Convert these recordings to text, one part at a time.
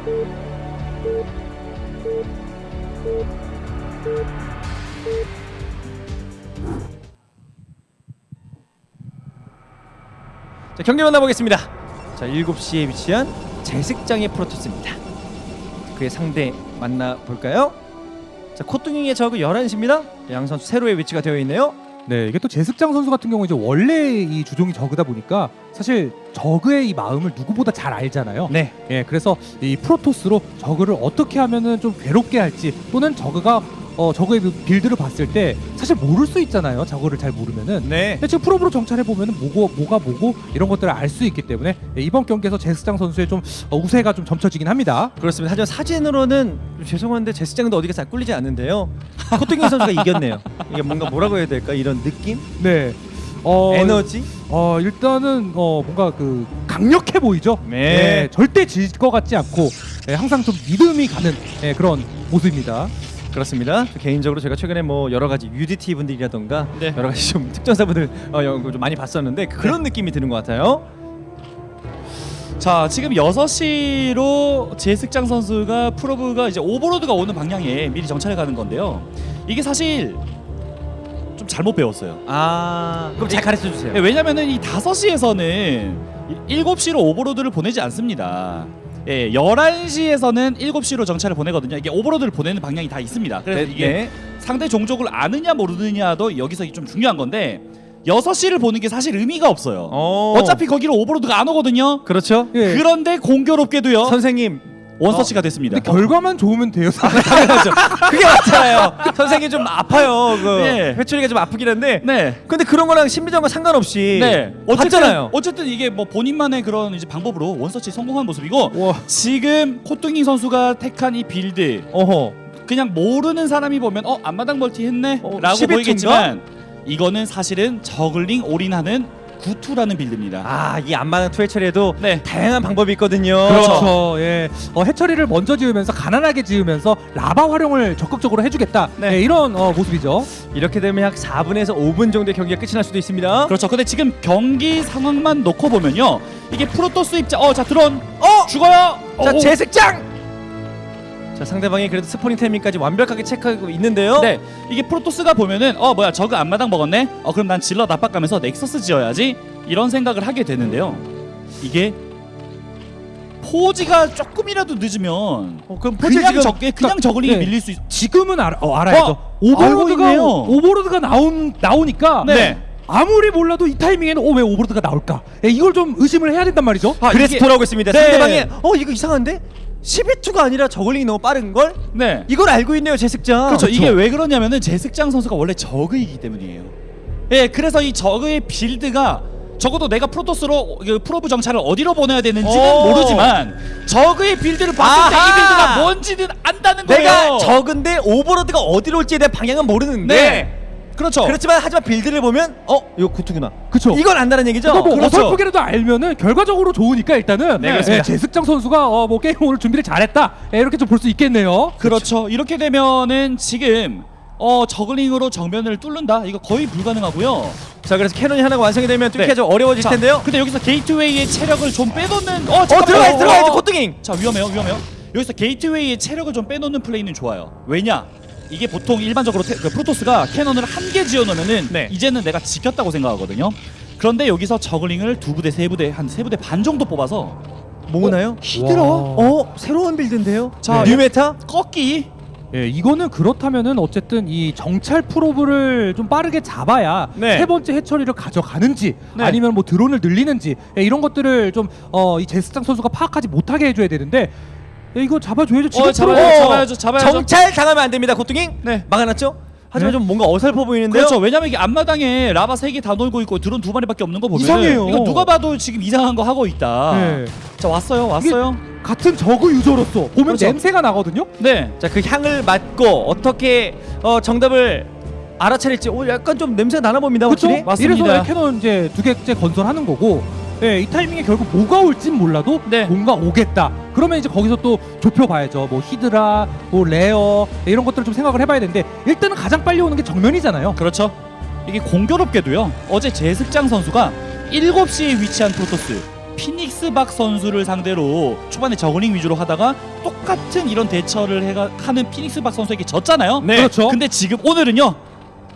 자, 경기 만나보겠습니다. 자, 7시에 위치한 제식장의 프로토스입니다. 그의 상대 만나볼까요? 자, 코뚱이의 저그 11시입니다. 양 선수 세로의 위치가 되어 있네요. 네, 이게 또 제습장 선수 같은 경우 이제 원래 이 주종이 저그다 보니까 사실 저그의 이 마음을 누구보다 잘 알잖아요. 네. 예, 그래서 이 프로토스로 저그를 어떻게 하면은 좀 괴롭게 할지 또는 저그가 어 저그의 그 빌드를 봤을 때 사실 모를 수 있잖아요. 저그를 잘 모르면은. 네. 근데 지금 프로브로 정찰해 보면은 뭐고 뭐가 뭐고 이런 것들을 알 수 있기 때문에 예, 이번 경기에서 제습장 선수의 좀 어, 우세가 좀 점쳐지긴 합니다. 그렇습니다. 하지만 사진으로는 좀 죄송한데 제식장도 어디가 잘 꿀리지 않는데요. 코뚱이 선수가 이겼네요. 이게 뭔가 뭐라고 해야 될까? 이런 느낌? 네. 어, 에너지? 어 일단은 어 뭔가 그 강력해 보이죠. 네. 예, 절대 질 것 같지 않고 예, 항상 좀 믿음이 가는 예, 그런 모습입니다. 그렇습니다. 개인적으로 제가 최근에 뭐 여러 가지 UDT 분들이라던가 네. 여러 가지 좀 특전사분들 어, 연구 좀 많이 봤었는데 그런 느낌이 드는 것 같아요. 자 지금 6시로 제습장 선수가 프로브가 이제 오버로드가 오는 방향에 미리 정찰해 가는 건데요. 이게 사실 좀 잘못 배웠어요. 아, 그럼 잘 가르쳐 주세요. 예, 왜냐면은 이 5시에서는 7시로 오버로드를 보내지 않습니다. 예, 11시에서는 7시로 정찰을 보내거든요. 이게 오버로드를 보내는 방향이 다 있습니다. 그래서 네, 이게 네. 상대 종족을 아느냐 모르느냐도 여기서 좀 중요한 건데 6시를 보는 게 사실 의미가 없어요. 어. 어차피 거기로 오버로드가 안 오거든요. 그렇죠. 예. 그런데 공교롭게도요. 선생님 원서치가 됐습니다. 근데 결과만 좋으면 돼요. 당연하죠. 그게 맞잖아요. 선생님 좀 아파요. 그 네. 회초리가 좀 아프긴 한데. 네. 근데 그런 거랑 심리전과 상관없이 네. 봤잖아요. 어쨌든 이게 뭐 본인만의 그런 이제 방법으로 원서치 성공한 모습이고 와. 지금 코뚱이 선수가 택한 이 빌드 어허. 그냥 모르는 사람이 보면 어 앞마당 멀티 했네 어, 라고 11 보이겠지만 이거는 사실은 저글링 올인하는 구투라는 빌드입니다. 아, 이 안마당 투의 처리에도 네. 다양한 방법이 있거든요. 그렇죠. 예. 어, 해처리를 먼저 지으면서 가난하게 지으면서 라바 활용을 적극적으로 해주겠다. 네. 예, 이런 어, 모습이죠. 이렇게 되면 약 4분에서 5분 정도의 경기가 끝이 날 수도 있습니다. 그렇죠. 근데 지금 경기 상황만 놓고 보면요. 이게 프로토스 입장 어 자 드론 어! 죽어요. 자, 어, 제색장! 자, 상대방이 그래도 스포닝 타이밍까지 완벽하게 체크하고 있는데요. 네, 이게 프로토스가 보면은 어 뭐야 저그 앞마당 먹었네. 어 그럼 난 질러 납박가면서 넥서스 지어야지 이런 생각을 하게 되는데요. 이게 포지가 조금이라도 늦으면 어, 그럼 포지 그냥 지금 적 그냥 저글링이 네. 밀릴 수 있. 지금은 알아, 어, 알아야죠. 어, 알고 오버로드가 있네요. 오버로드가 나온 나오니까 네. 아무리 몰라도 이 타이밍에는 어, 왜 오버로드가 나올까? 예, 이걸 좀 의심을 해야 된단 말이죠. 아, 그래서 이게- 돌아오고 있습니다. 네. 상대방이 어 이거 이상한데 12투가 아니라 저글링이 너무 빠른 걸? 네. 이걸 알고 있네요, 제색장. 그렇죠. 이게 왜 그러냐면은 제승장 선수가 원래 저그이기 때문이에요. 예, 그래서 이 저그의 빌드가 적어도 내가 프로토스로 그 프로브 정찰을 어디로 보내야 되는지는 오. 모르지만 저그의 빌드를 봤을 때 아하. 이 빌드가 뭔지는 안다는 거예요. 내가 적은데 오버로드가 어디로 올지에 대한 방향은 모르는데 네. 그렇죠. 그렇지만 하지만 빌드를 보면 어 이거 구투구나. 그쵸. 이걸 안다는 얘기죠. 뭐 그렇죠. 어설프게라도 알면은 결과적으로 좋으니까 일단은 네, 그렇습니다. 예, 제습장 선수가 어, 뭐 게임 오늘 준비를 잘했다 예, 이렇게 좀 볼 수 있겠네요. 그렇죠. 이렇게 되면은 지금 어 저글링으로 정면을 뚫는다. 이거 거의 불가능하고요. 자 그래서 캐논이 하나가 완성이 되면 뚫기가 네. 좀 어려워질 자, 텐데요. 근데 여기서 게이트웨이의 체력을 좀 빼놓는 어, 어 잠깐만요. 들어가 들어가야지 어. 코뚱잉. 자 위험해요 위험해요 여기서 게이트웨이의 체력을 좀 빼놓는 플레이는 좋아요 왜냐 이게 보통 일반적으로 테, 그 프로토스가 캐논을 한 개 지어놓으면은 네. 이제는 내가 지켰다고 생각하거든요 그런데 여기서 저글링을 두 부대 세 부대 한 세 부대 반 정도 뽑아서 뭐나요? 히드라 와. 어 새로운 빌드인데요. 자, 뉴 메타. 꺾기 예, 이거는 그렇다면은 어쨌든 이 정찰 프로브를 좀 빠르게 잡아야 네. 세 번째 해처리를 가져가는지 네. 아니면 뭐 드론을 늘리는지 예, 이런 것들을 좀 어, 이 제스장 선수가 파악하지 못하게 해줘야 되는데 예, 이거 잡아줘야죠. 지금 어, 잡아야죠, 들어가- 잡아야죠, 잡아야죠. 정찰 당하면 안 됩니다, 코뚱잉. 네. 막아놨죠. 하지만 네. 좀 뭔가 어설퍼 보이는데요. 그렇죠 왜냐면 이게 앞마당에 라바 세 개 다 놀고 있고 드론 두 마리밖에 없는 거 보면 이상해요. 이거 누가 봐도 지금 이상한 거 하고 있다 예. 자 왔어요 왔어요 같은 저그 유저로서 보면 그렇죠. 냄새가 나거든요. 네 자 그 향을 맡고 어떻게 어, 정답을 알아차릴지 오 약간 좀 냄새 나나 봅니다. 그렇죠? 확실히. 맞습니다. 이래서 캐논 이제 두 개째 건설하는 거고. 예, 이 타이밍에 결국 뭐가 올진 몰라도 네. 뭔가 오겠다. 그러면 이제 거기서 또 좁혀봐야죠. 뭐 히드라, 뭐 레어 예, 이런 것들을 좀 생각을 해봐야 되는데 일단은 가장 빨리 오는 게 정면이잖아요. 그렇죠. 이게 공교롭게도요. 어제 제습장 선수가 7시에 위치한 프로토스 피닉스 박 선수를 상대로 초반에 저글링 위주로 하다가 똑같은 이런 대처를 해가 하는 피닉스 박 선수에게 졌잖아요. 네. 그렇죠. 근데 지금 오늘은요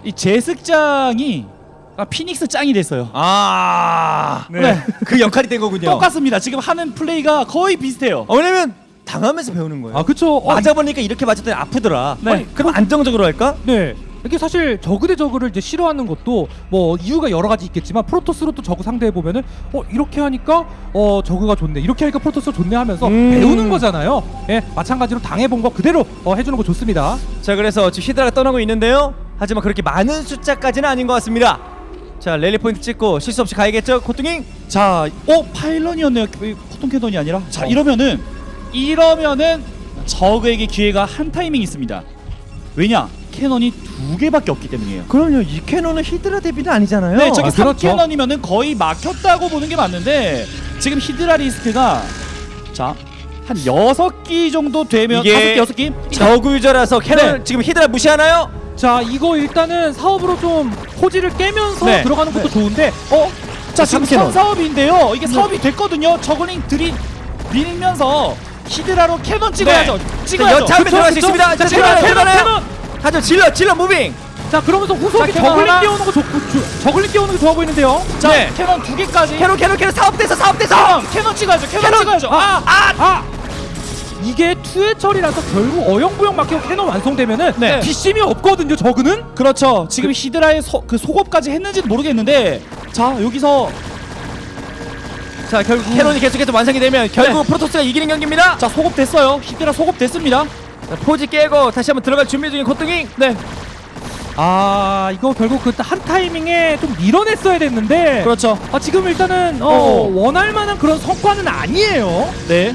이 제습장이 아, 피닉스 짱이 됐어요. 아, 네. 그 역할이 된 거군요. 똑같습니다. 지금 하는 플레이가 거의 비슷해요. 어, 왜냐면 당하면서 배우는 거예요. 아 그쵸. 어, 맞아 보니까 이렇게 맞았더니 아프더라. 네. 아니, 그럼 안정적으로 할까? 네. 이게 사실 저그 대 저그를 이제 싫어하는 것도 뭐 이유가 여러 가지 있겠지만 프로토스로 또 저그 상대해 보면은 어 이렇게 하니까 어 저그가 좋네 이렇게 하니까 프로토스가 좋네 하면서 음. 배우는 거잖아요. 예 마찬가지로 당해본 거 그대로 어, 해주는 거 좋습니다. 자, 그래서 지금 히드라가 떠나고 있는데요. 하지만 그렇게 많은 숫자까지는 아닌 것 같습니다. 자, 랠리 포인트 찍고 실수 없이 가야겠죠, 코뚱이? 자, 어 파일런이었네요. 왜 포통 캐논이 아니라. 자, 이러면은 이러면은 저그에게 기회가 한 타이밍 있습니다. 왜냐? 캐논이 두 개밖에 없기 때문이에요. 그럼요. 이 캐논은 히드라 대비는 아니잖아요. 네, 저기 아, 삼 그렇죠. 캐논이면은 거의 막혔다고 보는 게 맞는데 지금 히드라 리스크가 자, 한 여섯 기 정도 되면 이게 다섯 개 여섯 기 저그 유저라서 캐논 네. 지금 히드라 무시하나요? 자 이거 일단은 사업으로 좀 호지를 깨면서 네. 들어가는 것도 좋은데 어 자, 지금 삼캐논. 선사업인데요. 이게 사업이 됐거든요. 저글링 들이 밀면서 히드라로 캐논 찍어야죠. 찍어야죠. 여차하면 들어갈 수 그쵸? 있습니다. 자, 자, 캐논, 캐논, 들어가요. 하죠, 질러, 질러 무빙. 자 그러면서 후속에 자, 캐논 저글링 하나. 띄우는 거 좋고 주- 저글링 띄우는 게 좋아 보이는데요. 자, 네. 캐논 두 개까지. 캐논, 캐논, 캐논 사업돼서 사업돼서. 캐논, 캐논 찍어야죠. 캐논, 캐논! 찍어야죠. 아, 아, 아 이게 투의 처리라서 결국 어영부영 막히고 캐논 완성되면은 네. 뒷심이 없거든요. 저그는 그렇죠. 지금 히드라의 소, 그 속업까지 했는지는 모르겠는데 자 여기서 자, 결국 캐논이 계속해서 완성이 되면 결국 네. 프로토스가 이기는 경기입니다. 자 속업 됐어요. 히드라 속업 됐습니다. 자, 포지 깨고 다시 한번 들어갈 준비 중인 코뚱이. 네, 아 이거 결국 그 한 타이밍에 좀 밀어냈어야 됐는데 그렇죠. 아 지금 일단은 어, 어. 원할 만한 그런 성과는 아니에요. 네,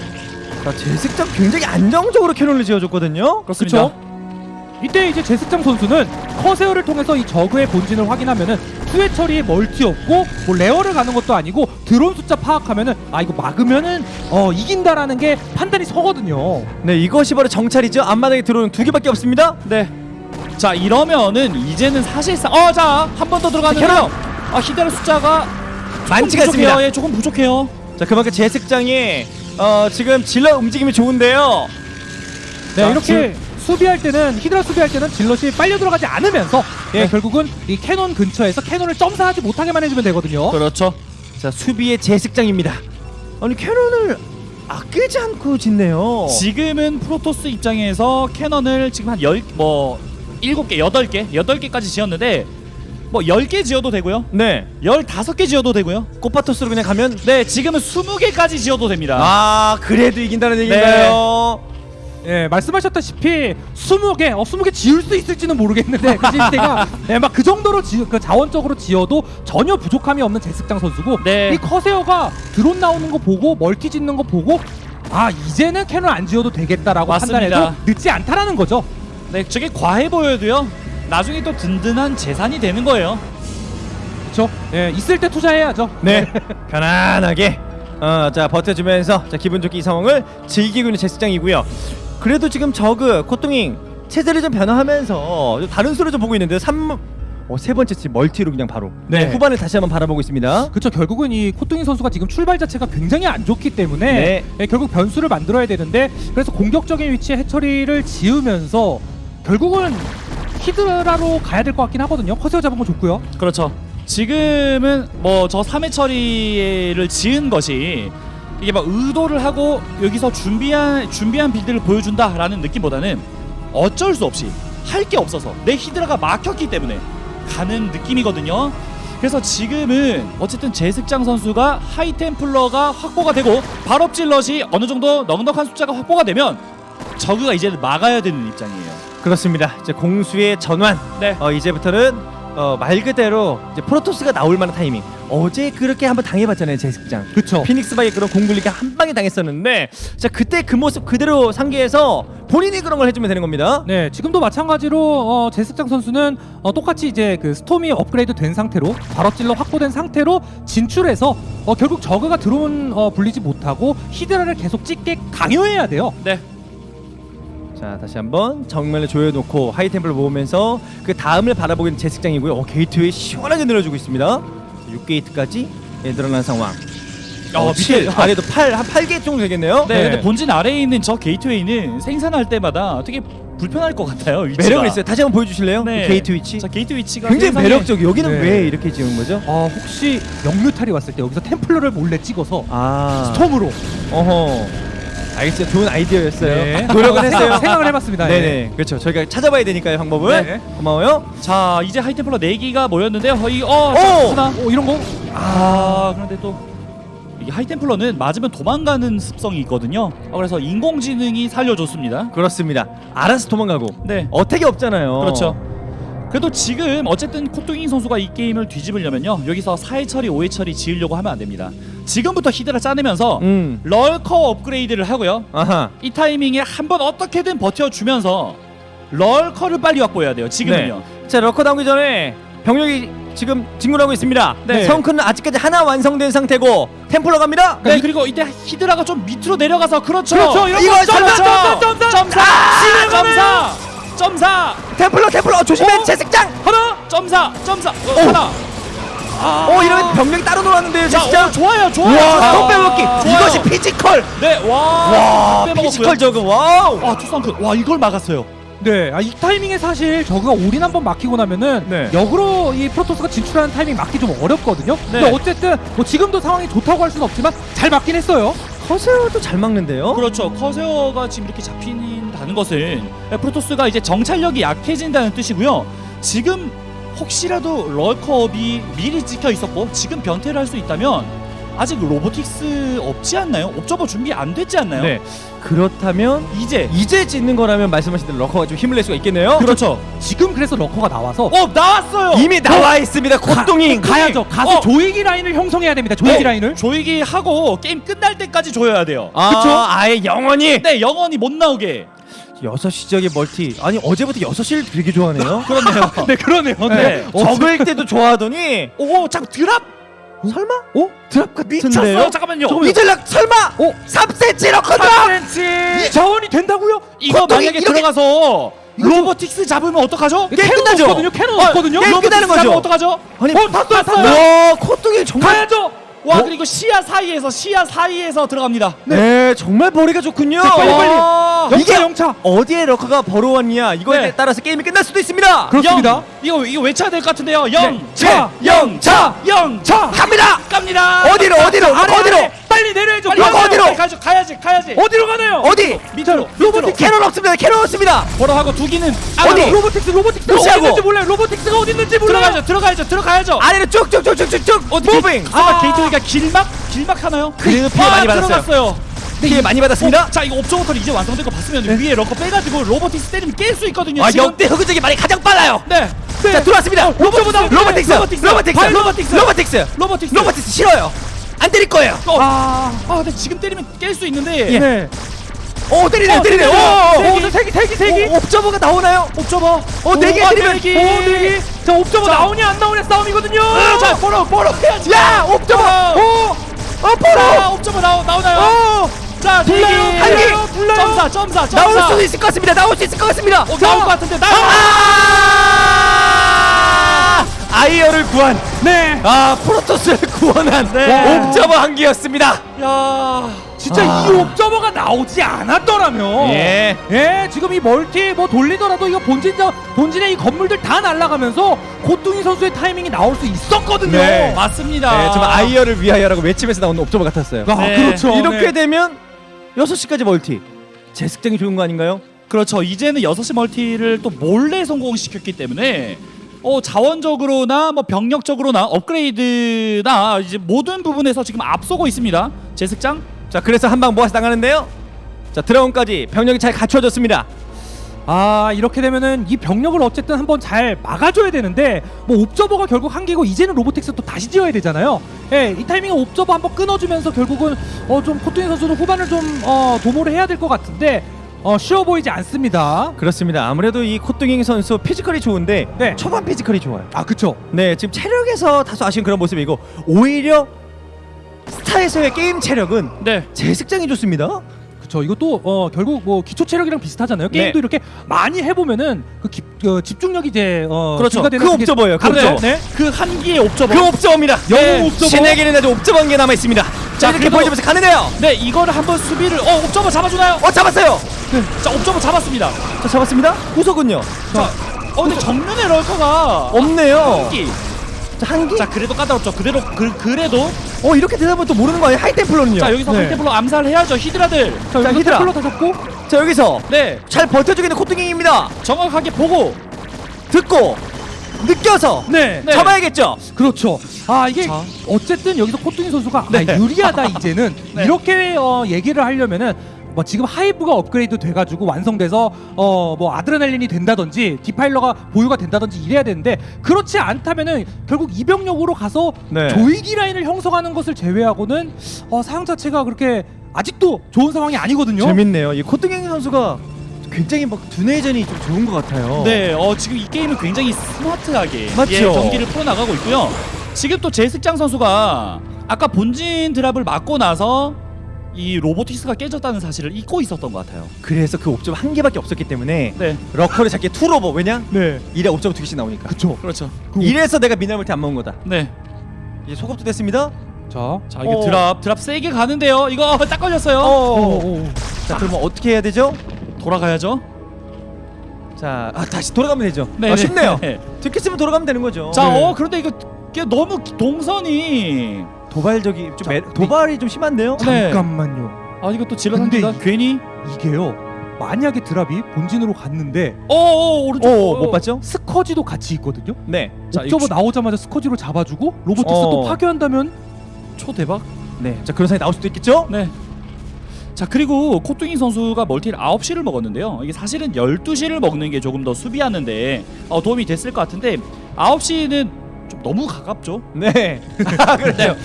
자, 제습장 굉장히 안정적으로 캐논을 지어줬거든요. 그렇습니다. 그쵸? 이때 이제 제습장 선수는 커세어를 통해서 이 저그의 본진을 확인하면은 투의 처리에 멀티 없고 뭐 레어를 가는 것도 아니고 드론 숫자 파악하면은 아 이거 막으면은 어 이긴다라는 게 판단이 서거든요. 네, 이것이 바로 정찰이죠. 앞마당에 들어오는 두 개밖에 없습니다. 네. 자 이러면은 이제는 사실상 어자 한 번 더 들어가는데요. 아 히드라 숫자가 조금 많지가 부족해요. 않습니다. 예, 조금 부족해요. 자, 그만큼 제습장이 어, 지금 질러 움직임이 좋은데요. 네 자, 이렇게 수비할 때는 히드라 수비할 때는 질럿이 빨려 들어가지 않으면서 예 네. 결국은 이 캐논 근처에서 캐논을 점사하지 못하게만 해주면 되거든요. 그렇죠. 자, 수비의 제습장입니다. 아니, 캐논을 아끼지 않고 짓네요. 지금은 프로토스 입장에서 캐논을 지금 한열뭐 일곱 개, 여덟 개, 여덟 개까지 지었는데 뭐열개 지어도 되고요. 네. 열다섯 개 지어도 되고요. 꼬파토스로 그냥 가면 네, 지금은 스무 개까지 지어도 됩니다. 아, 그래도 이긴다는 얘기인가요? 예, 말씀하셨다시피 20개, 어, 20개 지을 수 있을지는 모르겠는데 그 지을 때가 예, 막 그 정도로 지, 그 자원적으로 지어도 전혀 부족함이 없는 제습장 선수고 네. 이 커세어가 드론 나오는 거 보고 멀티 짓는 거 보고 아 이제는 캐논 안 지어도 되겠다라고 맞습니다. 판단해도 늦지 않다라는 거죠. 네, 저게 과해 보여도요. 나중에 또 든든한 재산이 되는 거예요. 그렇죠? 예, 있을 때 투자해야죠. 네. 편안하게 어, 자, 버텨주면서 자, 기분 좋게 이 상황을 즐기고 있는 제습장이고요. 그래도 지금 저그 코뚱잉 체제를 좀 변화하면서 좀 다른 수를 좀 보고 있는데 3 어, 세 번째 치 멀티로 그냥 바로 네. 후반을 다시 한번 바라보고 있습니다. 그렇죠. 결국은 이 코뚱이 선수가 지금 출발 자체가 굉장히 안 좋기 때문에 네. 예, 결국 변수를 만들어야 되는데 그래서 공격적인 위치에 해처리를 지으면서 결국은 히드라로 가야 될 것 같긴 하거든요. 커세어 잡은 거 좋고요. 그렇죠. 지금은 뭐 저 3회 처리를 지은 것이 이게 막 의도를 하고 여기서 준비한 준비한 빌드를 보여준다라는 느낌보다는 어쩔 수 없이 할 게 없어서 내 히드라가 막혔기 때문에 가는 느낌이거든요. 그래서 지금은 어쨌든 제습장 선수가 하이템플러가 확보가 되고 발업질럿이 어느 정도 넉넉한 숫자가 확보가 되면 저그가 이제는 막아야 되는 입장이에요. 그렇습니다. 이제 공수의 전환. 네. 어, 이제부터는 어, 말 그대로 이제 프로토스가 나올 만한 타이밍. 어제 그렇게 한번 당해봤잖아요, 제습장. 그렇죠. 피닉스바의 그런 공굴리가 한 방에 당했었는데, 자 그때 그 모습 그대로 상기해서 본인이 그런 걸 해주면 되는 겁니다. 네, 지금도 마찬가지로 어, 제습장 선수는 어, 똑같이 이제 그 스톰이 업그레이드 된 상태로 발업질러 확보된 상태로 진출해서 어, 결국 저그가 드론 어, 불리지 못하고 히드라를 계속 찍게 강요해야 돼요. 네. 자 다시 한번 정면을 조여놓고 하이템플을 모으면서 그 다음을 바라보고 있는 제습장이고요. 어, 게이트웨이 시원하게 늘어주고 있습니다. 6게이트까지 예, 늘어난 상황. 어, 밑에- 밑에 아래도 8, 한 8개 정도 되겠네요. 네, 네. 근데 본진 아래에 있는 저 게이트웨이는 생산할 때마다 되게 불편할 것 같아요. 위치가. 매력이 있어요. 다시 한번 보여주실래요? 네. 그 게이트 위치. 자 게이트 위치가 굉장히 세상에- 매력적. 여기는 네. 왜 이렇게 지은 거죠? 어, 혹시 영뮤탈이 왔을 때 여기서 템플러를 몰래 찍어서 아, 스톰으로 어허. 알겠어요. 좋은 아이디어였어요. 네. 노력은 했어요. 생각- 생각을 해봤습니다. 네네. 그렇죠. 저희가 찾아봐야 되니까요 방법을. 네. 고마워요. 자 이제 하이템플러 4기가 모였는데요. 거의 어, 오! 자, 오, 이런 거 아 그런데 또 이게 하이템플러는 맞으면 도망가는 습성이 있거든요. 어, 그래서 인공지능이 살려줬습니다. 그렇습니다. 알아서 도망가고. 네. 어택이 없잖아요. 그렇죠. 그래도 지금 어쨌든 코뚱이 선수가 이 게임을 뒤집으려면요 여기서 4회 처리, 5회 처리 지으려고 하면 안 됩니다. 지금부터 히드라 짜내면서 음. 럴커 업그레이드를 하고요. 아하. 이 타이밍에 한번 어떻게든 버텨주면서 럴커를 빨리 확보해야 돼요. 지금은요. 자 러커 나오기 전에 병력이 지금 진군하고 있습니다. 네. 성큰은 아직까지 하나 완성된 상태고 템플러 갑니다. 네, 그리고 이때 히드라가 좀 밑으로 내려가서 그렇죠. 그렇죠. 이런 이거 거 점사, 점사, 점사, 점사, 아, 점사, 점사, 템플러 템플러 조심해 어? 채 4.4 어, 하나 아. 어 이러면 병력이 따로 놀았는데요 야, 진짜 어, 좋아요 좋아요 와, 아, 빼먹기 좋아요. 이것이 피지컬 네와 피지컬 저그 와우 아 투싼크 와 이걸 막았어요 네, 아, 이 타이밍에 사실 저그가 올인 한번 막히고 나면은 네. 역으로 이 프로토스가 진출하는 타이밍 막기 좀 어렵거든요. 네. 근데 어쨌든 뭐 지금도 상황이 좋다고 할 수는 없지만 잘 막긴 했어요. 커세어도 잘 막는데요. 그렇죠. 커세어가 지금 이렇게 잡힌다는 것은 프로토스가 이제 정찰력이 약해진다는 뜻이고요. 지금 혹시라도 럴컵이 미리 찍혀 있었고 지금 변태를 할 수 있다면 아직 로보틱스 없지 않나요? 옵저버 준비 안 됐지 않나요? 네. 그렇다면 이제 이제 짓는 거라면 말씀하신 대로 러커가 좀 힘을 낼 수가 있겠네요. 그렇죠. 지금 그래서 러커가 나와서 어 나왔어요. 이미 나와 있습니다. 콧동이 가야죠. 가서 어. 조이기 라인을 형성해야 됩니다. 조이기 네, 라인을. 조이기 하고 게임 끝날 때까지 조여야 돼요. 아, 그쵸? 아예 영원히 네 영원히 못 나오게. 여섯 시 지역의 멀티. 아니 어제부터 여섯 시를 되게 좋아하네요. 그렇네요. 네, 그러네요. 네. 어, 적을 때도 좋아하더니 오, 잠 드랍 설마? 어? 드랍 같은데요? 미쳤어요. 잠깐만요. 이들락 설마? 어? 3cm 러커 드랍! 3cm. 이 자원이 된다고요? 이거 만약에 이렇게- 들어가서 로보틱스 잡으면 어떡하죠? 캐논 끝나죠? 없거든요. 캐논 어, 없거든요. 게임 로보틱스 끝나는 거죠? 잡으면 어떡하죠? 아니 어, 탔어요, 탔어요. 와 콧등이 정말 가야죠. 와 어? 그리고 시야 사이에서 시야 사이에서 들어갑니다. 네. 정말 머리가 좋군요. 자, 빨리, 빨리. 와. 영차, 영차. 어디에 러커가 벌어왔냐 이거에 네. 따라서 게임이 끝날 수도 있습니다. 그렇습니다. 영. 이거 이거 외쳐야 될 것 같은데요. 영, 차, 영차, 영차. 갑니다. 갑니다. 어디로 어디로 아래, 어디로 아래. 빨리 내려야죠. 빨리 가야죠. 어디로? 가야죠. 가야지, 가야지. 어디로 가나요? 어디? 밑으로, 로보틱. 캐논 없습니다. 캐논 없습니다. 보러하고 두 기는 어디? 안으로. 로보틱스 로보틱스 무시하고. 어디 있는지 몰라요. 로보틱스가 어디 있는지 몰라요. 들어가야죠, 들어가야죠, 들어가야죠. 아래로 쭉쭉쭉쭉쭉쭉 어떻게? 무빙. 아, 게이트웨이가 길막, 길막 하나요? 그래도 피해 아, 많이 받았어요. 들어갔어요. 피해 많이 받았습니다. 어, 자, 이거 옵저버터 이제 완성된 거 봤으면 위에 러커 빼가지고 로보틱스 때리면 깰 수 있거든요. 아 지금. 역대 흑은적이 말이 가장 빨라요. 네. 자 들어왔습니다. 로보틱스, 로보틱스, 로보틱스, 로보틱스, 로보틱스. 로보틱스, 로보틱스. 로보틱스 싫어요. 안 때릴 거예요. 어. 아, 아, 근데 지금 때리면 깰 수 있는데. 예. 네. 오 때리네, 어, 때리네. 오. 오, 오, 세기 세기 세기. 오, 옵저버가 나오나요? 옵저버. 어, 네개 오, 때리면- 네 개. 오, 네 개. 자, 옵저버 자. 나오냐 안 나오냐 싸움이거든요. 아, 자, 보러, 보러 해야지. 야, 옵저버. 오, 오, 어, 자, 포로. 옵저버 나오, 나오나요? 오, 자, 네 불러요, 개. 불러요, 불러요. 점사, 점사, 점사. 나올 수도 있을 것 같습니다. 나올 수 있을 것 같습니다. 어, 나올 것 같은데, 나올 아! 아이어를 구한, 네. 아 프로토스를 구원한 네. 옵저버 한기였습니다. 야. 진짜 아. 이 옵저버가 나오지 않았더라면 예. 예, 지금 이 멀티 뭐 돌리더라도 이거 본진 본진의 이 건물들 다 날아가면서 고뚱이 선수의 타이밍이 나올 수 있었거든요. 네. 맞습니다. 네, 좀 아이어를 위하여라고 외침에서 나오는 옵저버 같았어요. 아, 네. 그렇죠. 이렇게 네. 되면 6시까지 멀티. 제습장이 좋은 거 아닌가요? 그렇죠. 이제는 6시 멀티를 또 몰래 성공시켰기 때문에 어, 자원적으로나 뭐 병력적으로나 업그레이드나 이제 모든 부분에서 지금 앞서고 있습니다. 제습장. 자, 그래서 한 방 모아서 나가는데요. 자, 드라운까지 병력이 잘 갖춰졌습니다. 아 이렇게 되면은 이 병력을 어쨌든 한번 잘 막아줘야 되는데 뭐 옵저버가 결국 한계고 이제는 로보틱스 또 다시 지어야 되잖아요. 예, 이 타이밍에 옵저버 한번 끊어주면서 결국은 어 좀 코트니 선수도 후반을 좀 어 도모를 해야 될 것 같은데 어 쉬워 보이지 않습니다. 그렇습니다. 아무래도 이 코뚱잉 선수 피지컬이 좋은데 네. 초반 피지컬이 좋아요. 아 그쵸. 네, 지금 체력에서 다소 아쉬운 그런 모습이고 오히려 스타에서의 게임 체력은 네. 제습장이 좋습니다. 그렇죠. 이것도 어, 결국 뭐 기초 체력이랑 비슷하잖아요. 게임도 네. 이렇게 많이 해보면은 그 기, 어, 집중력이 이제 어, 그렇죠. 증가되는 그 옵저버예요. 그 다르죠. 옵저버. 네. 그 한기의 옵저버. 그 옵저버입니다. 영웅 옵저버. 신에게는 아주 옵저버한 게 남아 있습니다. 자 이렇게 그래도- 보여주면서 가는데요. 네, 이거를 한번 수비를 어, 옵저버 잡아주나요? 어 잡았어요. 자, 옵저버 잡았습니다. 자 잡았습니다. 후속은요. 자, 어, 근데 정면에 럴커가 없네요. 한기. 자 한기. 자, 그래도 까다롭죠. 그대로 그, 그래도 어 이렇게 되다 보면 또 모르는 거 아니에요? 하이템플러는요. 자, 여기서 네. 한테블로 암살해야죠. 히드라들. 자, 자, 여기서 히드라. 템플러 다 잡고 자 여기서 네, 잘 버텨주고 있는 코뚱이입니다. 정확하게 보고 듣고 느껴서 네. 네. 잡아야겠죠. 그렇죠. 아 이게 자. 어쨌든 여기서 코뚱이 선수가 네. 아, 유리하다 이제는 네. 이렇게 어, 얘기를 하려면은 뭐 지금 하이브가 업그레이드 돼가지고 완성돼서 어 뭐 아드레날린이 된다든지 디파일러가 보유가 된다든지 이래야 되는데 그렇지 않다면은 결국 이병력으로 가서 네. 조이기 라인을 형성하는 것을 제외하고는 어, 사용 자체가 그렇게 아직도 좋은 상황이 아니거든요. 재밌네요. 이 코뚱이 선수가 굉장히 막 두뇌전이 좀 좋은 것 같아요. 네, 어, 지금 이 게임은 굉장히 스마트하게 맞죠? 예, 경기를 풀어나가고 있고요. 지금 또 제스장 선수가 아까 본진 드랍을 맞고 나서 이 로보티스가 깨졌다는 사실을 잊고 있었던 것 같아요. 그래서 그 옵저버 한 개밖에 없었기 때문에 네, 러커를 잡기에 투로버 왜냐? 네. 이래 옵저버 두 개씩 나오니까. 그렇죠. 그렇죠. 이래서 내가 미나물티 안 먹은 거다. 네, 이제 소급도 됐습니다. 자. 자 이게 어. 드랍 드랍 세게 가는데요. 이거 딱 걸렸어요. 어. 오, 오, 오. 자 그러면 어떻게 해야 되죠? 돌아가야죠. 자 아, 다시 돌아가면 되죠. 네, 아, 네. 쉽네요. 네. 듣겠으면 돌아가면 되는 거죠. 자, 네. 어 그런데 이거 이게 너무 동선이 도발적이 좀 자, 매, 도발이 좀 심한데요. 네. 잠깐만요. 아 이거 또 질러 근데 상대가 이- 괜히 이게요. 만약에 드랍이 본진으로 갔는데 어어 오른쪽 오, 못 봤죠? 스커지도 같이 있거든요. 네. 자, 옵저버 이거 나오자마자 스커지로 잡아주고 로보틱스 어. 또 파괴한다면 초 대박. 네. 자 그런 상황이 나올 수도 있겠죠? 네. 자 그리고 코뚱이 선수가 멀티를 9시를 먹었는데요. 이게 사실은 12시를 먹는 게 조금 더 수비하는데 어, 도움이 됐을 것 같은데 9시는 좀 너무 가깝죠. 네. 아, 그렇죠.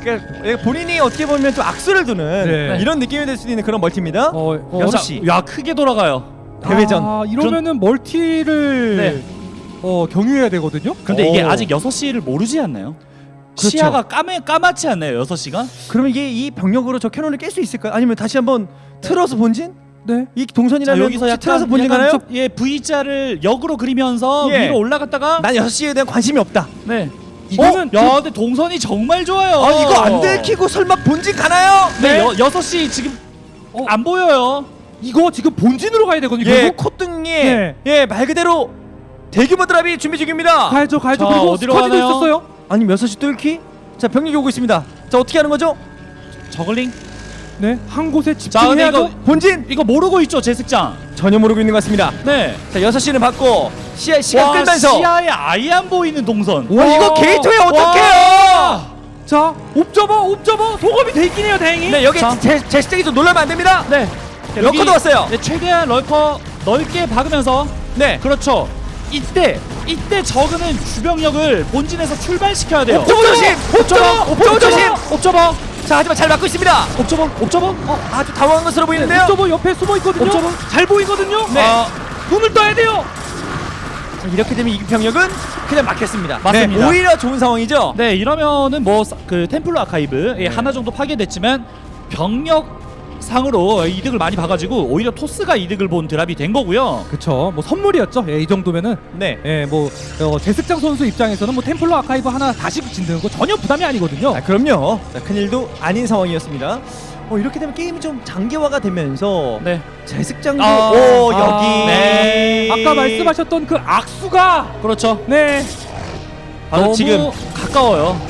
그러니까 본인이 어떻게 보면 좀 악수를 두는 네. 이런 느낌이 될 수도 있는 그런 멀티입니다. 어, 어, 여섯 자, 시. 야 크게 돌아가요. 대회전. 아, 이러면은 멀티를 네. 어, 경유해야 되거든요. 근데 이게 오. 아직 6시를 모르지 않나요? 그렇죠. 시야가 까매 까맣지 않나요? 6시가? 그러면 이게 이 병력으로 저 캐논을 깰 수 있을까요? 아니면 다시 한번 틀어서 본진? 네. 이 자, 동선이라면 여기서 혹시 약간 틀어서 본진 약간 가나요? 좀, 예, V자를 역으로 그리면서 예. 위로 올라갔다가 난 6시에 대한 관심이 없다. 네. 이거는 어? 야, 근데 동선이 정말 좋아요. 아 이거 안 들키고 설마 본진 가나요? 네, 네. 여, 6시 지금 어. 안 보여요. 이거 지금 본진으로 가야 되거든요. 예, 결국 콧등이 네. 예, 말 그대로 대규모 드랍이 준비 중입니다. 가야죠, 가야죠. 자, 그리고 어디로 스커지도 가나요? 있었어요. 아니면 6시 뚫기? 자, 병력이 오고 있습니다. 자, 어떻게 하는 거죠? 저글링. 네, 한 곳에 자, 근데 집중해야죠. 이거 본진 이거 모르고 있죠, 제습장. 전혀 모르고 있는 것 같습니다. 네. 자, 6시는 받고 시야 시간 와, 끌면서 시야에 아예 안 보이는 동선. 와, 이거 게이트웨이 어떡해요? 자, 옵저버, 옵저버 소급이 돼 있긴 해요, 다행히. 네, 여기 자. 제 제시장이 좀 놀라면 안 됩니다. 네. 자, 러커도 왔어요. 네, 최대한 럴커 넓게 박으면서 네. 그렇죠. 이때 이때 적은 주병력을 본진에서 출발시켜야 돼요. 옵저버 조심! 옵저버! 옵저버 조심! 옵저버. 자, 하지만 잘 막고 있습니다. 옵저버. 옵저버. 어, 아주 당황한 것으로 보이는데요. 옵저버 옆에 숨어 있거든요. 옵저버. 잘 보이거든요. 네. 아, 눈을 떠야 돼요. 자, 이렇게 되면 이 병력은 그냥 막혔습니다. 맞습니다. 네, 오히려 좋은 상황이죠. 네, 이러면은 뭐 그 템플러 아카이브 예, 네. 하나 정도 파괴됐지만 병력 상으로 이득을 많이 봐가지고 오히려 토스가 이득을 본 드랍이 된 거고요. 그렇죠. 뭐 선물이었죠. 예, 이 정도면은 네. 예, 뭐 어, 제습장 선수 입장에서는 뭐 템플러 아카이브 하나 다시 짓는 거 전혀 부담이 아니거든요. 아, 그럼요. 자, 큰일도 아닌 상황이었습니다. 어, 이렇게 되면 게임이 좀 장기화가 되면서 네. 제습장도 아, 오, 아, 여기 네. 아까 말씀하셨던 그 악수가 그렇죠. 네. 바로 너무 지금 가까워요.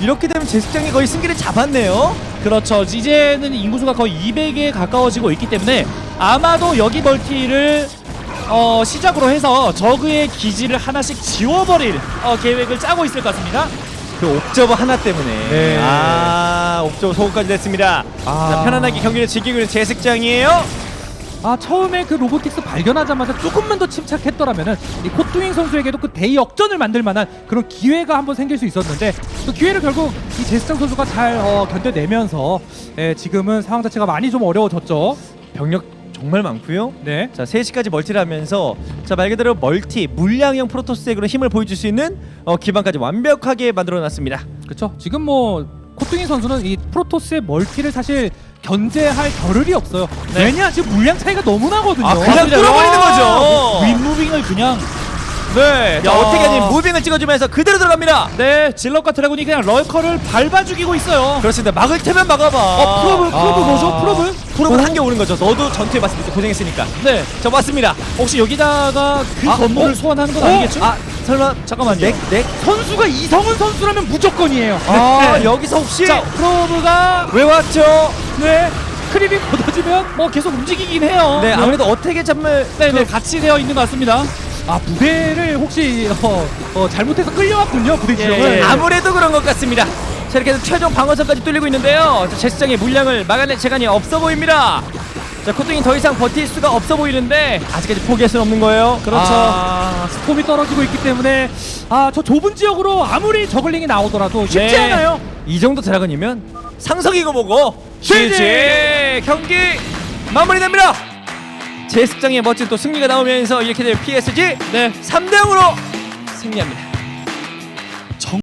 이렇게 되면 제습장이 거의 승기를 잡았네요. 그렇죠. 이제는 인구수가 거의 200에 가까워지고 있기 때문에 아마도 여기 멀티를 어, 시작으로 해서 저그의 기지를 하나씩 지워버릴 어, 계획을 짜고 있을 것 같습니다. 그 옵저버 하나 때문에 네. 아 옵저버 소금까지 됐습니다. 아. 자, 편안하게 경기를 즐기고 있는 제습장이에요. 아 처음에 그 로보틱스 발견하자마자 조금만 더 침착했더라면은 이 코뚜잉 선수에게도 그 대역전을 만들 만한 그런 기회가 한번 생길 수 있었는데 그 기회를 결국 이 제스장 선수가 잘 어, 견뎌내면서 예, 지금은 상황 자체가 많이 좀 어려워졌죠. 병력 정말 많고요. 네. 자 3시까지 멀티를 하면서 자 말 그대로 멀티 물량형 프로토스의 그런 힘을 보여줄 수 있는 어, 기반까지 완벽하게 만들어 놨습니다. 그렇죠. 지금 뭐 코뚜잉 선수는 이 프로토스의 멀티를 사실 견제할 겨를이 없어요. 네. 왜냐 지금 물량 차이가 너무 나거든요. 아, 그냥 맞습니다. 뚫어버리는 와, 거죠. 윗무빙을 그냥 네. 자, 야. 어떻게 하니 무빙을 찍어주면서 그대로 들어갑니다. 네 질럿과 드래곤이 그냥 럴커를 밟아 죽이고 있어요. 그렇습니다. 막을 테면 막아봐. 어 프로브 프로브 아. 뭐죠? 프로브? 프로브 한개 오는 거죠. 너도 전투에 봤을 때 고생했으니까. 네. 자, 왔습니다. 혹시 여기다가 그 아, 건물을 어? 소환하는 건 어? 아니겠죠? 아, 설마 잠깐만요. 넥 넥. 선수가 이성은 선수라면 무조건이에요. 아, 네. 여기서 혹시 자 프로브가 왜 왔죠? 네. 크립이 걷어지면 뭐 계속 움직이긴 해요. 네, 아무래도 어떻게 잡을 네, 네, 같이 되어 있는 것 같습니다. 아 부대를 혹시 어, 어, 잘못해서 끌려왔군요 부대 예, 지역을. 예. 아무래도 그런 것 같습니다. 자, 이렇게 해서 최종 방어선까지 뚫리고 있는데요. 자, 제스장의 물량을 막아낼 시간이 없어 보입니다. 자, 코뚱이 더 이상 버틸 수가 없어 보이는데 아직까지 포기할 수는 없는 거예요. 그렇죠. 아, 스톰이 떨어지고 있기 때문에 아 저 좁은 지역으로 아무리 저글링이 나오더라도 쉽지 네. 않아요. 이 정도 드라건이면 상성이고 뭐고 GG! 경기 마무리됩니다. 제스장의 멋진 또 승리가 나오면서 이렇게 되면 PSG 네. 3대 0으로 승리합니다.